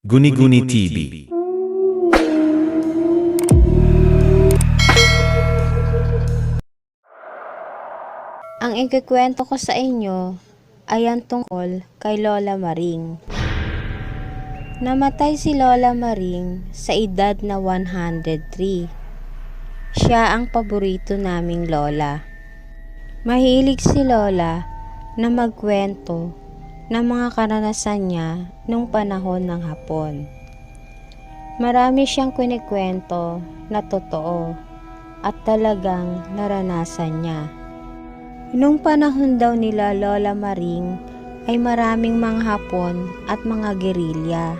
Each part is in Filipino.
Guni-Guni TV. Ang ikikwento ko sa inyo ay ang tungkol kay Lola Maring. Namatay si Lola Maring sa edad na 103. Siya ang paborito naming Lola. Mahilig si Lola na magkwento ng mga karanasan niya nung panahon ng hapon. Marami siyang kinikwento na totoo at talagang naranasan niya. Nung panahon daw nila Lola Maring ay maraming mga hapon at mga gerilya.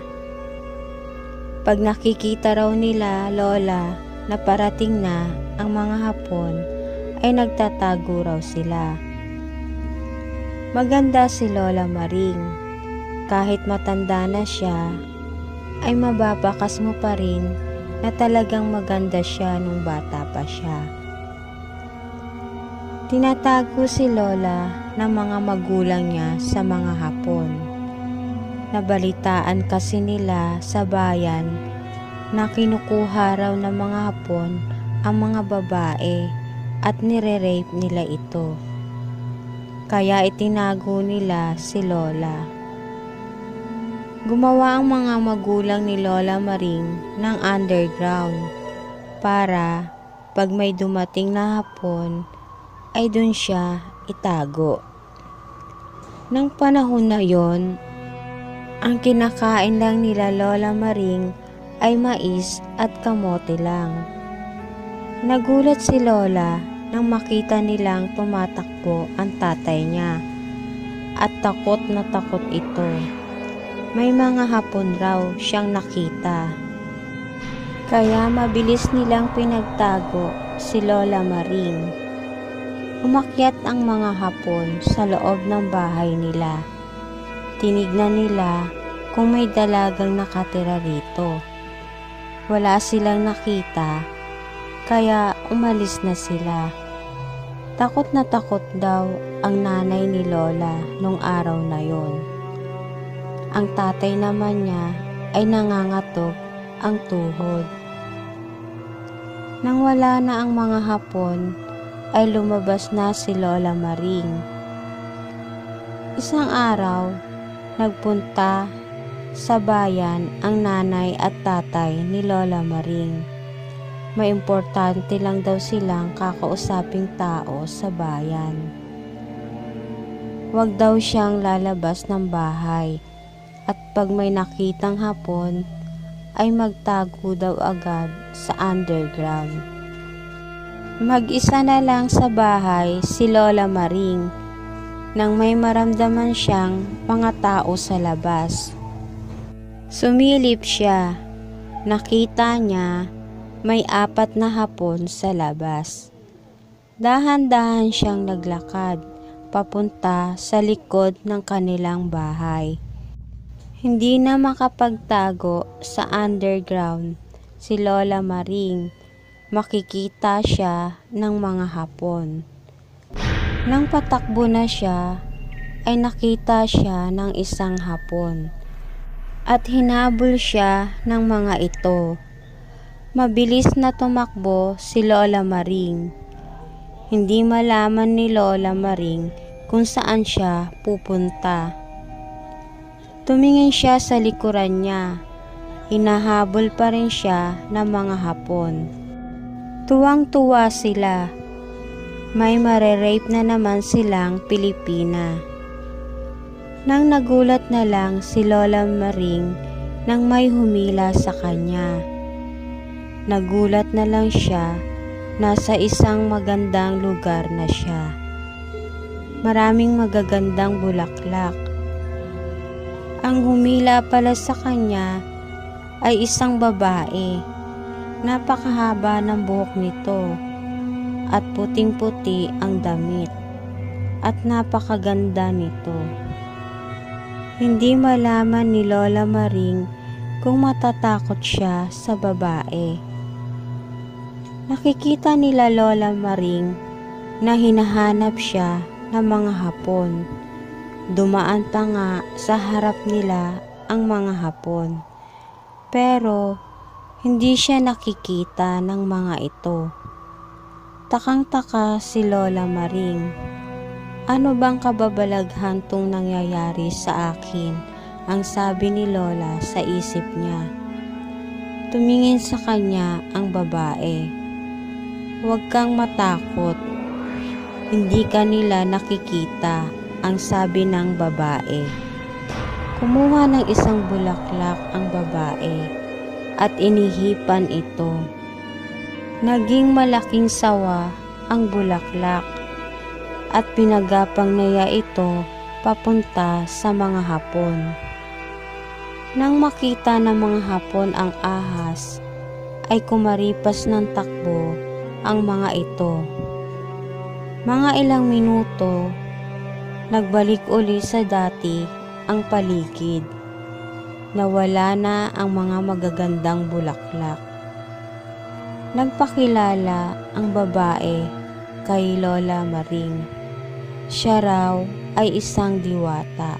Pag nakikita raw nila Lola na parating na ang mga hapon ay nagtatago raw sila. Maganda si Lola Maring. Kahit matanda na siya, ay mababakas mo pa rin na talagang maganda siya nung bata pa siya. Tinatago si Lola ng mga magulang niya sa mga hapon. Nabalitaan kasi nila sa bayan na kinukuha raw ng mga hapon ang mga babae at nire-rape nila ito. Kaya itinago nila si Lola. Gumawa ang mga magulang ni Lola Maring ng underground para pag may dumating na hapon ay dun siya itago. Nang panahon na yon, ang kinakain lang nila Lola Maring ay mais at kamote lang. Nagulat si Lola nang makita nilang tumatakbo ang tatay niya at takot na takot ito. May mga hapon raw siyang nakita. Kaya mabilis nilang pinagtago si Lola Maring. Umakyat ang mga hapon sa loob ng bahay nila. Tinignan nila kung may dalagang nakatira rito. Wala silang nakita, kaya umalis na sila. Takot na takot daw ang nanay ni Lola nung araw na yon. Ang tatay naman niya ay nangangatog ang tuhod. Nang wala na ang mga hapon, ay lumabas na si Lola Maring. Isang araw, nagpunta sa bayan ang nanay at tatay ni Lola Maring. May importante lang daw silang kakausaping tao sa bayan. Huwag daw siyang lalabas ng bahay at pag may nakitang hapon ay magtago daw agad sa underground. Mag-isa na lang sa bahay si Lola Maring nang may maramdaman siyang mga tao sa labas. Sumilip siya. Nakita niya may apat na hapon sa labas. Dahan-dahan siyang naglakad papunta sa likod ng kanilang bahay. Hindi na makapagtago sa underground si Lola Maring makikita siya ng mga hapon. Nang patakbo na siya, ay nakita siya ng isang hapon at hinabol siya ng mga ito. Mabilis na tumakbo si Lola Maring. Hindi malaman ni Lola Maring kung saan siya pupunta. Tumingin siya sa likuran niya. Hinahabol pa rin siya ng mga hapon. Tuwang-tuwa sila. May marerape na naman silang Pilipina. Nang nagulat na lang si Lola Maring nang may humila sa kanya. Nagulat na lang siya nasa isang magandang lugar na siya. Maraming magagandang bulaklak. Ang humila pala sa kanya ay isang babae. Napakahaba ng buhok nito at puting-puti ang damit at napakaganda nito. Hindi malaman ni Lola Maring kung matatakot siya sa babae. Nakikita nila Lola Maring na hinahanap siya ng mga hapon. Dumaan pa nga sa harap nila ang mga hapon. Pero hindi siya nakikita ng mga ito. Takang-taka si Lola Maring. Ano bang kababalaghan tong nangyayari sa akin? Ang sabi ni Lola sa isip niya. Tumingin sa kanya ang babae. Huwag kang matakot. Hindi ka nila nakikita, ang sabi ng babae. Kumuha ng isang bulaklak ang babae at inihipan ito. Naging malaking sawa ang bulaklak at pinagapang niya ito papunta sa mga hapon. Nang makita ng mga hapon ang ahas, ay kumaripas ng takbo ang mga ito. Mga ilang minuto, nagbalik uli sa dati ang paligid. Nawala na ang mga magagandang bulaklak. Nagpakilala ang babae kay Lola Maring. Siya raw ay isang diwata.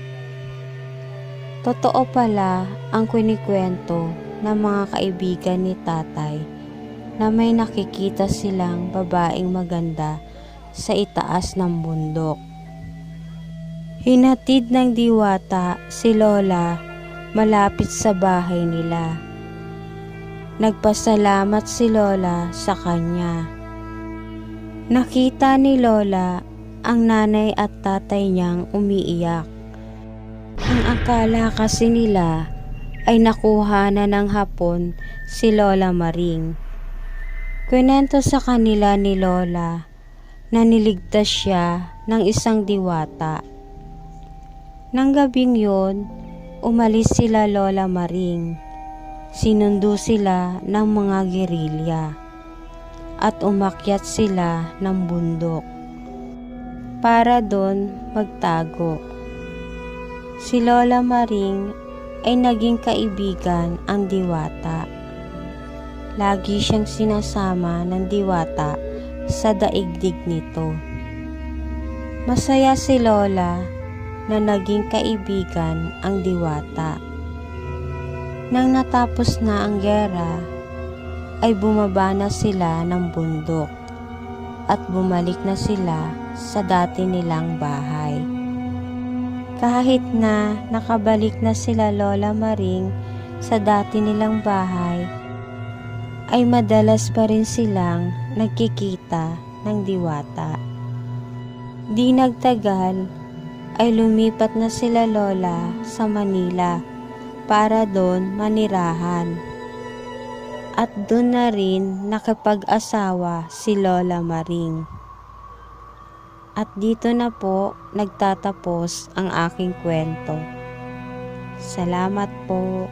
Totoo pala ang kwinikwento ng mga kaibigan ni tatay na may nakikita silang babaeng maganda sa itaas ng bundok. Hinatid ng diwata si Lola malapit sa bahay nila. Nagpasalamat si Lola sa kanya. Nakita ni Lola ang nanay at tatay niyang umiiyak. Ang akala kasi nila ay nakuha na ng hapon si Lola Maring. Kwento sa kanila ni Lola na niligtas siya ng isang diwata. Nang gabing yon, umalis sila Lola Maring. Sinundo sila ng mga gerilya at umakyat sila ng bundok para doon magtago. Si Lola Maring ay naging kaibigan ang diwata. Lagi siyang sinasama ng diwata sa daigdig nito. Masaya si Lola na naging kaibigan ang diwata. Nang natapos na ang gera, ay bumaba na sila ng bundok at bumalik na sila sa dati nilang bahay. Kahit na nakabalik na sila Lola Maring sa dati nilang bahay, ay madalas pa rin silang nagkikita ng diwata. Di nagtagal ay lumipat na sila Lola sa Manila para doon manirahan. At doon na rin nakapag-asawa si Lola Maring. At dito na po nagtatapos ang aking kwento. Salamat po.